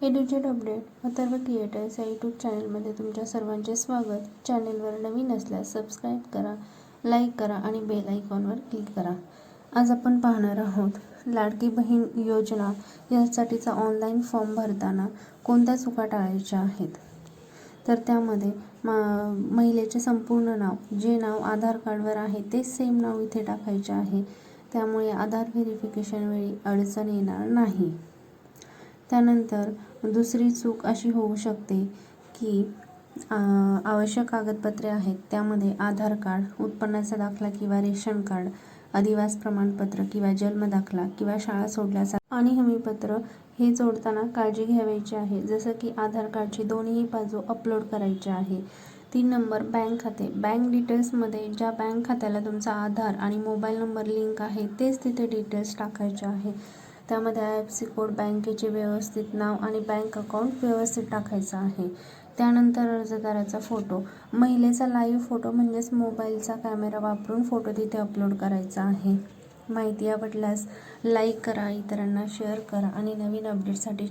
एड्युजेट update Atharva creators या YouTube चॅनलमध्ये तुमच्या सर्वांचे स्वागत. चॅनेलवर नवीन असल्यास सबस्क्राईब करा लाईक करा आणि बेल आयकॉनवर क्लिक करा. आज आपण पाहणार आहोत लाडकी बहीण योजना यासाठीचा ऑनलाईन फॉर्म भरताना कोणत्या चुका टाळायच्या आहेत? तर त्यामध्ये मा महिलेचे संपूर्ण नाव जे नाव आधार कार्डवर आहे ते सेम नाव इथे टाकायचे आहे. त्यामुळे आधार व्हेरिफिकेशनवेळी अडचण येणार नाही. त्यानंतर दुसरी चूक अशी होऊ शकते की आवश्यक कागदपत्रे आहेत त्यामध्ये आधार कार्ड उत्पन्नाचा दाखला किंवा रेशन कार्ड अधिवास प्रमाणपत्र किंवा जन्म दाखला किंवा शाळा सोडल्याचा आणि हमीपत्र हे जोडताना काळजी घ्यावायची आहे जसं की आधार कार्डची दोन्ही बाजू अपलोड करायची आहे. तीन नंबर बँक खाते. बँक डिटेल्समध्ये ज्या बँक खात्याला तुमचा आधार आणि मोबाईल नंबर लिंक आहे तेच तिथे डिटेल्स टाकायचे आहे. त्यामध्ये आय एफ सी कोड बँकेचे व्यवस्थित नाव आणि बँक अकाउंट व्यवस्थित टाकायचं आहे. त्यानंतर अर्जदाराचा फोटो. महिलेचा लाईव्ह फोटो म्हणजेच मोबाईलचा कॅमेरा वापरून फोटो तिथे अपलोड करायचा आहे. माहिती आवडल्यास लाईक करा इतरांना शेअर करा आणि नवीन अपडेटसाठी